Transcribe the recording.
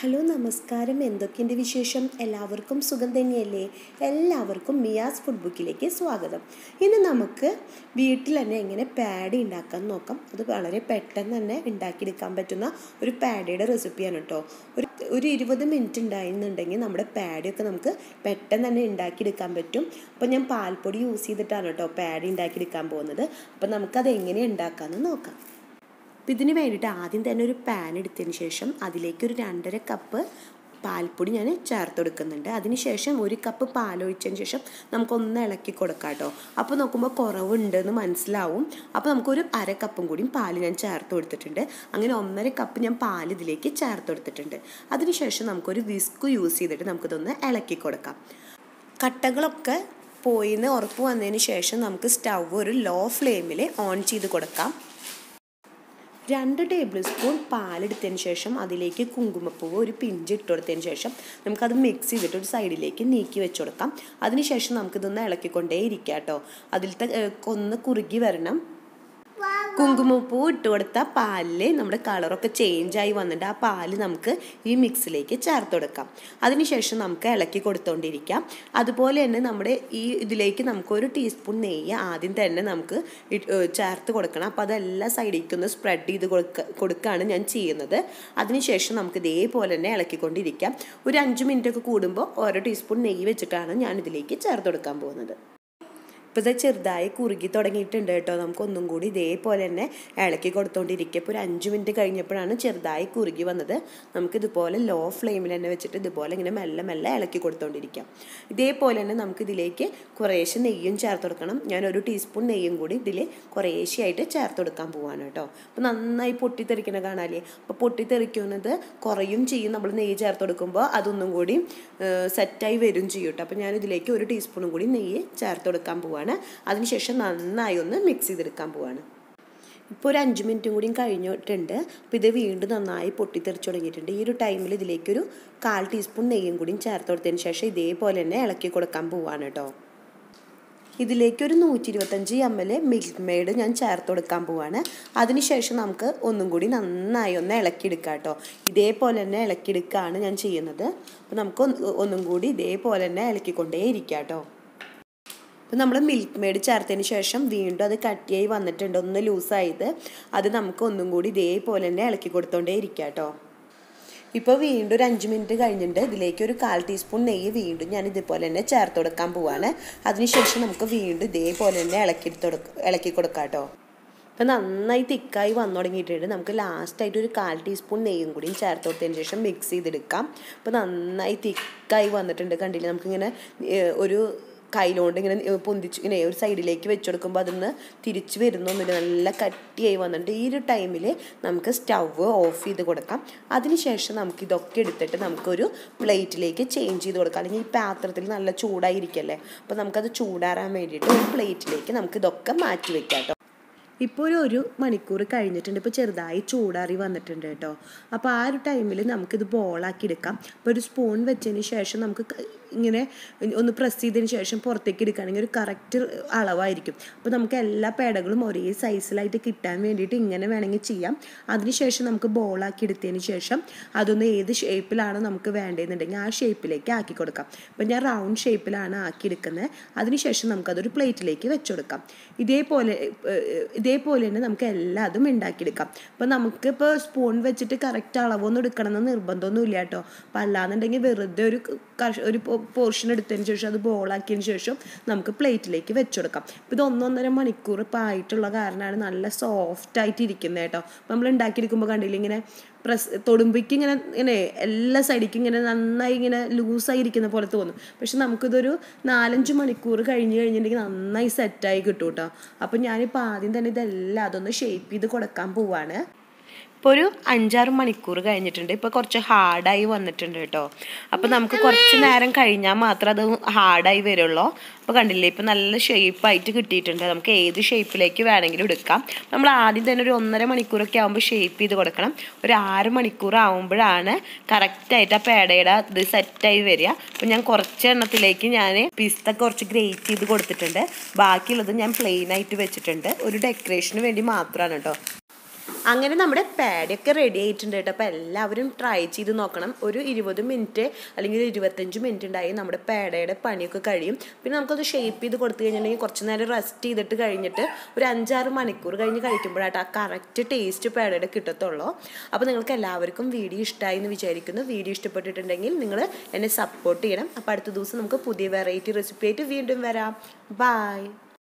Hello നമസ്കാരം. എന്തൊക്കെയുണ്ട് വിശേഷം? എല്ലാവർക്കും സുഖം തന്നെയല്ലേ? എല്ലാവർക്കും മിയാസ് ഫുഡ് ബുക്കിലേക്ക് സ്വാഗതം. ഇന്ന് നമുക്ക് വീട്ടിൽ തന്നെ എങ്ങനെ പാഡ് ഉണ്ടാക്കാൻ നോക്കാം. അത് വളരെ പെട്ടെന്ന് തന്നെ ഉണ്ടാക്കിയെടുക്കാൻ പറ്റുന്ന ഒരു പാഡിയുടെ റെസിപ്പിയാണ് കേട്ടോ. ഒരു ഒരു ഇരുപത് മിനിറ്റ് ഉണ്ടായിരുന്നുണ്ടെങ്കിൽ നമ്മുടെ പാഡിയൊക്കെ നമുക്ക് പെട്ടെന്ന് തന്നെ ഉണ്ടാക്കിയെടുക്കാൻ പറ്റും. അപ്പോൾ ഞാൻ പാൽപ്പൊടി യൂസ് ചെയ്തിട്ടാണ് കേട്ടോ പാഡി ഉണ്ടാക്കിയെടുക്കാൻ പോകുന്നത്. അപ്പോൾ നമുക്കത് എങ്ങനെ ഉണ്ടാക്കാമെന്ന് നോക്കാം. അപ്പോൾ ഇതിന് വേണ്ടിയിട്ട് ആദ്യം തന്നെ ഒരു പാൻ എടുത്തതിന് ശേഷം അതിലേക്ക് ഒരു രണ്ടര കപ്പ് പാൽപ്പൊടി ഞാൻ ചേർത്ത് കൊടുക്കുന്നുണ്ട്. അതിനുശേഷം ഒരു കപ്പ് പാലൊഴിച്ചതിന് ശേഷം നമുക്കൊന്ന് ഇളക്കി കൊടുക്കാം കേട്ടോ. അപ്പോൾ നോക്കുമ്പോൾ കുറവുണ്ടെന്ന് മനസ്സിലാവും. അപ്പോൾ നമുക്കൊരു അര കപ്പും കൂടിയും പാൽ ഞാൻ ചേർത്ത് കൊടുത്തിട്ടുണ്ട്. അങ്ങനെ ഒന്നര കപ്പ് ഞാൻ പാൽ ഇതിലേക്ക് ചേർത്ത് കൊടുത്തിട്ടുണ്ട്. അതിനുശേഷം നമുക്കൊരു വിസ്ക് യൂസ് ചെയ്തിട്ട് നമുക്കിതൊന്ന് ഇളക്കി കൊടുക്കാം. കട്ടകളൊക്കെ പോയിന്ന് ഉറപ്പ് വന്നതിന് ശേഷം നമുക്ക് സ്റ്റൗ ഒരു ലോ ഫ്ലെയിമിൽ ഓൺ ചെയ്ത് കൊടുക്കാം. രണ്ട് ടേബിൾ സ്പൂൺ പാലെടുത്തതിന് ശേഷം അതിലേക്ക് കുങ്കുമപ്പൂവ് ഒരു പിഞ്ച് ഇട്ട് കൊടുത്തതിന് ശേഷം നമുക്കത് മിക്സ് ചെയ്തിട്ട് ഒരു സൈഡിലേക്ക് നീക്കി വെച്ച് കൊടുക്കാം. അതിനുശേഷം നമുക്കിതൊന്ന് ഇളക്കിക്കൊണ്ടേ ഇരിക്കാം കേട്ടോ അതിലത്തെ ഒന്ന് കുറുകി വരണം. കുങ്കുമപ്പൂ ഇട്ട് കൊടുത്ത പാലിൽ നമ്മുടെ കളറൊക്കെ ആയി വന്നിട്ട് ആ പാൽ നമുക്ക് ഈ മിക്സിലേക്ക് ചേർത്ത് കൊടുക്കാം. അതിനുശേഷം നമുക്ക് ഇളക്കി കൊടുത്തോണ്ടിരിക്കാം. അതുപോലെ തന്നെ നമ്മുടെ ഈ ഇതിലേക്ക് നമുക്ക് ഒരു ടീസ്പൂൺ നെയ്യ് ആദ്യം തന്നെ നമുക്ക് ചേർത്ത് കൊടുക്കണം. അപ്പോൾ അതെല്ലാം സൈഡിലേക്ക് ഒന്ന് സ്പ്രെഡ് ചെയ്ത് കൊടുക്ക ഞാൻ ചെയ്യുന്നത്. അതിനുശേഷം നമുക്ക് ഇതേപോലെ തന്നെ ഇളക്കിക്കൊണ്ടിരിക്കാം. ഒരു അഞ്ച് മിനിറ്റ് ഒക്കെ കൂടുമ്പോൾ ഓരോ ടീസ്പൂൺ നെയ്യ് വെച്ചിട്ടാണ് ഞാൻ ഇതിലേക്ക് ചേർത്ത് കൊടുക്കാൻ പോകുന്നത്. ഇപ്പോൾ ഇത് ചെറുതായി കുറുകി തുടങ്ങിയിട്ടുണ്ട് കേട്ടോ. നമുക്ക് ഒന്നും കൂടി ഇതേപോലെ തന്നെ ഇളക്കി കൊടുത്തോണ്ടിരിക്കുക ഇപ്പോൾ ഒരു അഞ്ച് മിനിറ്റ് കഴിഞ്ഞപ്പോഴാണ് ചെറുതായി കുറുകി വന്നത്. നമുക്ക് ഇതുപോലെ ലോ ഫ്ലെയിമിൽ തന്നെ വെച്ചിട്ട് ഇതുപോലെ ഇങ്ങനെ മെല്ലെ മെല്ലെ ഇളക്കി കൊടുത്തുകൊണ്ടിരിക്കാം ഇതേപോലെ തന്നെ നമുക്ക് ഇതിലേക്ക് കുറേശ്ശെ നെയ്യും ചേർത്ത് കൊടുക്കണം. ഞാൻ ഒരു ടീസ്പൂൺ നെയ്യും കൂടി ഇതിൽ കുറേശ്ശെയായിട്ട് ചേർത്ത് കൊടുക്കാൻ പോവാണ് കേട്ടോ. അപ്പോൾ നന്നായി പൊട്ടിത്തെറിക്കണ കാണാല്ലേ? അപ്പോൾ പൊട്ടിത്തെറിക്കുന്നത് കുറയും ചെയ്യും. നമ്മൾ നെയ്യ് ചേർത്ത് കൊടുക്കുമ്പോൾ അതൊന്നും കൂടി സെറ്റായി വരും ചെയ്യും കേട്ടോ. അപ്പോൾ ഞാൻ ഇതിലേക്ക് ഒരു ടീസ്പൂണും കൂടി നെയ്യ് ചേർത്ത് കൊടുക്കാൻ പോവാണ്. അതിനുശേഷം നന്നായി ഒന്ന് മിക്സ് ചെയ്തെടുക്കാൻ പോവാണ്. ഇപ്പോൾ ഒരു അഞ്ച് മിനിറ്റും കൂടിയും കഴിഞ്ഞിട്ടുണ്ട്. അപ്പോൾ ഇത് വീണ്ടും നന്നായി പൊട്ടിത്തെറിച്ച് തുടങ്ങിയിട്ടുണ്ട്. ഈ ഒരു ടൈമിൽ ഇതിലേക്കൊരു കാൽ ടീസ്പൂൺ നെയ്യും കൂടിയും ചേർത്ത് കൊടുത്തതിന് ശേഷം ഇതേപോലെ തന്നെ ഇളക്കി കൊടുക്കാൻ പോവാണ് കേട്ടോ ഇതിലേക്കൊരു നൂറ്റി ഇരുപത്തഞ്ച് എം എൽ മിൽക്ക് മെയ്ഡ് ഞാൻ ചേർത്ത് കൊടുക്കാൻ പോവാണ്. അതിനുശേഷം നമുക്ക് ഒന്നും കൂടി നന്നായി ഒന്ന് ഇളക്കിയെടുക്കാം കേട്ടോ ഇതേപോലെ തന്നെ ഇളക്കിയെടുക്കുകയാണ് ഞാൻ ചെയ്യുന്നത്. അപ്പോൾ നമുക്ക് ഒന്നും കൂടി ഇതേപോലെ തന്നെ ഇളക്കിക്കൊണ്ടേ ഇരിക്കാം കേട്ടോ അപ്പോൾ നമ്മൾ മിൽക്ക് മെയ്ഡ് ചേർത്തതിന് ശേഷം വീണ്ടും അത് കട്ടിയായി വന്നിട്ടുണ്ട്. ഒന്ന് ലൂസായത് അത് നമുക്ക് ഒന്നും കൂടി ഇതേപോലെ തന്നെ ഇളക്കി കൊടുത്തോണ്ടേ ഇരിക്കാം കേട്ടോ ഇപ്പോൾ വീണ്ടും ഒരു അഞ്ച് മിനിറ്റ് കഴിഞ്ഞിട്ട് ഇതിലേക്ക് ഒരു കാൽ ടീസ്പൂൺ നെയ്യ് വീണ്ടും ഞാൻ ഇതുപോലെ തന്നെ ചേർത്ത് കൊടുക്കാൻ പോവാണ്. അതിനുശേഷം നമുക്ക് വീണ്ടും ഇതേപോലെ തന്നെ ഇളക്കി ഇളക്കി കൊടുക്കാം കേട്ടോ അപ്പോൾ നന്നായി തിക്കായി വന്നു തുടങ്ങിയിട്ടുണ്ട്. നമുക്ക് ലാസ്റ്റായിട്ട് ഒരു കാൽ ടീസ്പൂൺ നെയ്യും കൂടിയും ചേർത്ത് കൊടുത്തതിന് ശേഷം മിക്സ് ചെയ്തെടുക്കാം. അപ്പോൾ നന്നായി തിക്കായി വന്നിട്ടുണ്ട്. കണ്ടില്ലേ? നമുക്കിങ്ങനെ ഒരു കയ്യിലോണ്ട് ഇങ്ങനെ പൊന്തിച്ച് ഇങ്ങനെ ഒരു സൈഡിലേക്ക് വെച്ച് കൊടുക്കുമ്പോൾ അതിന്ന് തിരിച്ച് വരുന്നൊന്നുമില്ല നല്ല കട്ടിയായി വന്നിട്ട് ഈ ഒരു ടൈമിൽ നമുക്ക് സ്റ്റവ് ഓഫ് ചെയ്ത് കൊടുക്കാം. അതിനുശേഷം നമുക്ക് ഇതൊക്കെ എടുത്തിട്ട് നമുക്കൊരു പ്ലേറ്റിലേക്ക് ചേഞ്ച് ചെയ്ത് കൊടുക്കാം. അല്ലെങ്കിൽ ഈ പാത്രത്തിൽ നല്ല ചൂടായിരിക്കല്ലേ? അപ്പോൾ നമുക്കത് ചൂടാറാൻ വേണ്ടിയിട്ട് ഒരു പ്ലേറ്റിലേക്ക് നമുക്ക് ഇതൊക്കെ മാറ്റി വെക്കാം കേട്ടോ. ഇപ്പോൾ ഒരു ഒരു മണിക്കൂർ കഴിഞ്ഞിട്ടുണ്ട്. ഇപ്പോൾ ചെറുതായി ചൂടാറി വന്നിട്ടുണ്ട് കേട്ടോ. അപ്പോൾ ആ ഒരു ടൈമിൽ നമുക്കിത് ബോളാക്കി എടുക്കാം. അപ്പോൾ ഒരു സ്പൂൺ വെച്ചതിന് ശേഷം നമുക്ക് ഇങ്ങനെ ഒന്ന് പ്രസ് ചെയ്തതിന് ശേഷം പുറത്തേക്ക് എടുക്കുകയാണെങ്കിൽ ഒരു കറക്റ്റ് അളവായിരിക്കും. അപ്പോൾ നമുക്ക് എല്ലാ പേടകളും ഒരേ സൈസിലായിട്ട് കിട്ടാൻ വേണ്ടിയിട്ട് ഇങ്ങനെ വേണമെങ്കിൽ ചെയ്യാം. അതിനുശേഷം നമുക്ക് ബോളാക്കി എടുത്തതിന് ശേഷം അതൊന്ന് ഏത് ഷേപ്പിലാണ് നമുക്ക് വേണ്ടതെന്നുണ്ടെങ്കിൽ ആ ഷേപ്പിലേക്ക് ആക്കി കൊടുക്കാം. അപ്പോൾ ഞാൻ റൗണ്ട് ഷേപ്പിലാണ് ആക്കി എടുക്കുന്നത്. അതിനുശേഷം നമുക്കതൊരു പ്ലേറ്റിലേക്ക് വെച്ചു കൊടുക്കാം. ഇതേപോലെ ഇതേപോലെ തന്നെ നമുക്ക് എല്ലാതും ഉണ്ടാക്കിയെടുക്കാം അപ്പോൾ നമുക്കിപ്പോൾ സ്പൂൺ വെച്ചിട്ട് കറക്റ്റ് അളവൊന്നും എടുക്കണമെന്ന് നിർബന്ധമൊന്നുമില്ല കേട്ടോ. അപ്പോൾ അല്ലാന്നുണ്ടെങ്കിൽ വെറുതെ ഒരു ഒരു പോർഷൻ എടുത്തതിന് ശേഷം അത് ബോളാക്കിയതിന് ശേഷം നമുക്ക് പ്ലേറ്റിലേക്ക് വെച്ചുകൊടുക്കാം ഇപ്പം ഇത് ഒന്നൊന്നര മണിക്കൂർ ഇപ്പോൾ ആയിട്ടുള്ള കാരണമാണ് നല്ല സോഫ്റ്റ് ആയിട്ട് ഇരിക്കുന്നത് കേട്ടോ നമ്മൾ ഉണ്ടാക്കിയെടുക്കുമ്പോൾ കണ്ടില്ല ഇങ്ങനെ പ്രസ് തൊടുമ്പിക്ക് ഇങ്ങനെ ഇങ്ങനെ എല്ലാ സൈഡിക്കും ഇങ്ങനെ നന്നായി ഇങ്ങനെ ലൂസായി ഇരിക്കുന്ന പോലെ തോന്നും. പക്ഷെ നമുക്കിതൊരു നാലഞ്ച് മണിക്കൂർ കഴിഞ്ഞ് കഴിഞ്ഞിട്ടുണ്ടെങ്കിൽ നന്നായി സെറ്റായി കിട്ടും കേട്ടോ അപ്പം ഞാനിപ്പോൾ ആദ്യം തന്നെ ഇതെല്ലാം അതൊന്ന് ഷേപ്പ് ചെയ്ത് കൊടുക്കാൻ പോവാണ്. ഇപ്പോൾ ഒരു അഞ്ചാറ് മണിക്കൂർ കഴിഞ്ഞിട്ടുണ്ട്. ഇപ്പോൾ കുറച്ച് ഹാർഡായി വന്നിട്ടുണ്ട് കേട്ടോ. അപ്പോൾ നമുക്ക് കുറച്ച് നേരം കഴിഞ്ഞാൽ മാത്രം അത് ഹാർഡായി വരുള്ളൂ. അപ്പോൾ കണ്ടില്ലേ ഇപ്പോൾ നല്ല ഷേപ്പായിട്ട് കിട്ടിയിട്ടുണ്ട്. നമുക്ക് ഏത് ഷേപ്പിലേക്ക് വേണമെങ്കിലും എടുക്കാം. നമ്മൾ ആദ്യം തന്നെ ഒരു ഒന്നര മണിക്കൂറൊക്കെ ആകുമ്പോൾ ഷേപ്പ് ചെയ്ത് കൊടുക്കണം. ഒരു ആറ് മണിക്കൂർ ആകുമ്പോഴാണ് കറക്റ്റായിട്ട് ആ പേടയുടെ ഇത് സെറ്റായി വരിക. അപ്പോൾ ഞാൻ കുറച്ച് എണ്ണത്തിലേക്ക് ഞാൻ പിസ്ത കുറച്ച് ഗ്രേറ്റ് ചെയ്ത് കൊടുത്തിട്ടുണ്ട്. ബാക്കിയുള്ളത് ഞാൻ പ്ലെയിനായിട്ട് വെച്ചിട്ടുണ്ട്. ഒരു ഡെക്കറേഷന് വേണ്ടി മാത്രമാണ് കേട്ടോ. അങ്ങനെ നമ്മുടെ പാഡൊക്കെ റെഡി ആയിട്ടുണ്ട് കേട്ടോ. അപ്പോൾ എല്ലാവരും ട്രൈ ചെയ്ത് നോക്കണം. ഒരു ഇരുപത് മിനിറ്റ് അല്ലെങ്കിൽ ഒരു ഇരുപത്തഞ്ച് മിനിറ്റ് ഉണ്ടായി നമ്മുടെ പേടയുടെ പണിയൊക്കെ കഴിയും. പിന്നെ നമുക്കത് ഷേപ്പ് ചെയ്ത് കൊടുത്തു കഴിഞ്ഞിട്ടുണ്ടെങ്കിൽ കുറച്ച് നേരം റെസ്റ്റ് ചെയ്തിട്ട് കഴിഞ്ഞിട്ട് ഒരു അഞ്ചാറ് മണിക്കൂർ കഴിഞ്ഞ് കഴിക്കുമ്പോഴായിട്ട് ആ കറക്റ്റ് ടേസ്റ്റ് പേടയുടെ കിട്ടത്തുള്ളൂ. അപ്പോൾ നിങ്ങൾക്ക് എല്ലാവർക്കും വീഡിയോ ഇഷ്ടമായി എന്ന് വിചാരിക്കുന്നു. വീഡിയോ ഇഷ്ടപ്പെട്ടിട്ടുണ്ടെങ്കിൽ നിങ്ങൾ എന്നെ സപ്പോർട്ട് ചെയ്യണം. അപ്പോൾ അടുത്ത ദിവസം നമുക്ക് പുതിയ വെറൈറ്റി റെസിപ്പി ആയിട്ട് വീണ്ടും വരാം. ബായ്